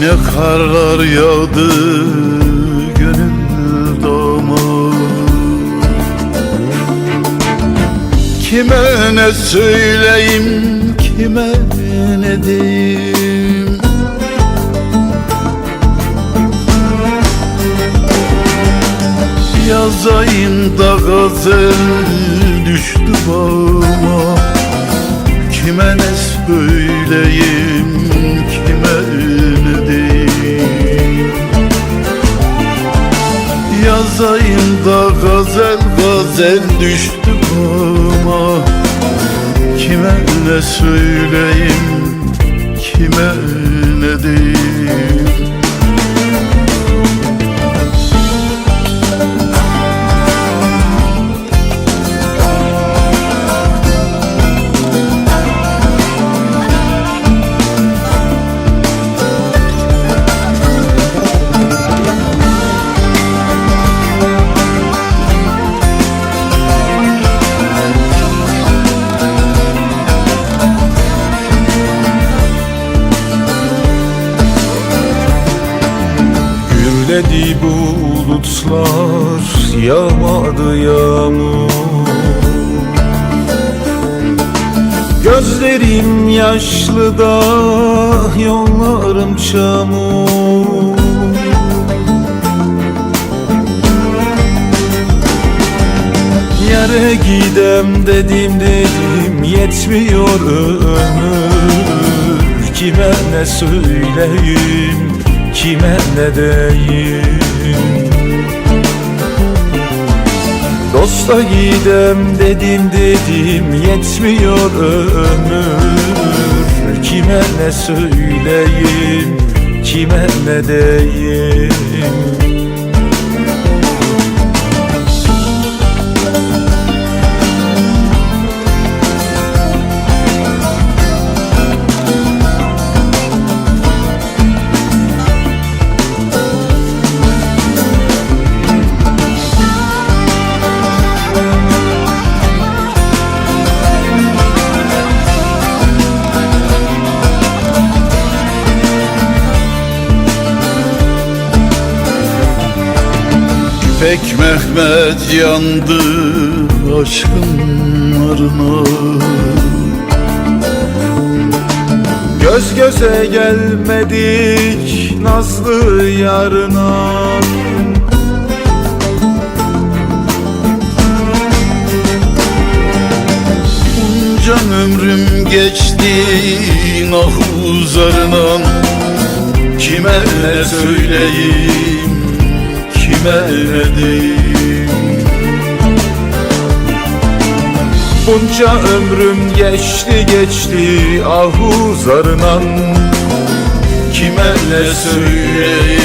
Ne karlar yağdı gönül dama Kime ne söyleyeyim kime ne diyeyim? Yaz ayında gazel düştü bağıma. Kime ne söyleyeyim kime Yaz gazel gazel düştü bağıma Kime ne söyleyeyim kime ne diyeyim Gürledi bulutlar Yağmadı yağmur. Gözlerim yaşlı da Yollarım çamur. Yere gidem dedim dedim Yetmiyor ömür. Kime ne söyleyeyim Kime ne diyeyim? Dosta gidem dedim dedim Yetmiyor ömür. Kime ne söyleyeyim Kime ne diyeyim Pek Mehmet yandı aşkın narına Göz göze gelmedik nazlı yarına. Bunca ömrüm geçti ah uzarına Kime söyleyeyim diyeyim Bunca ömrüm geçti geçti ahu zarınan Kime ne söyleyeyim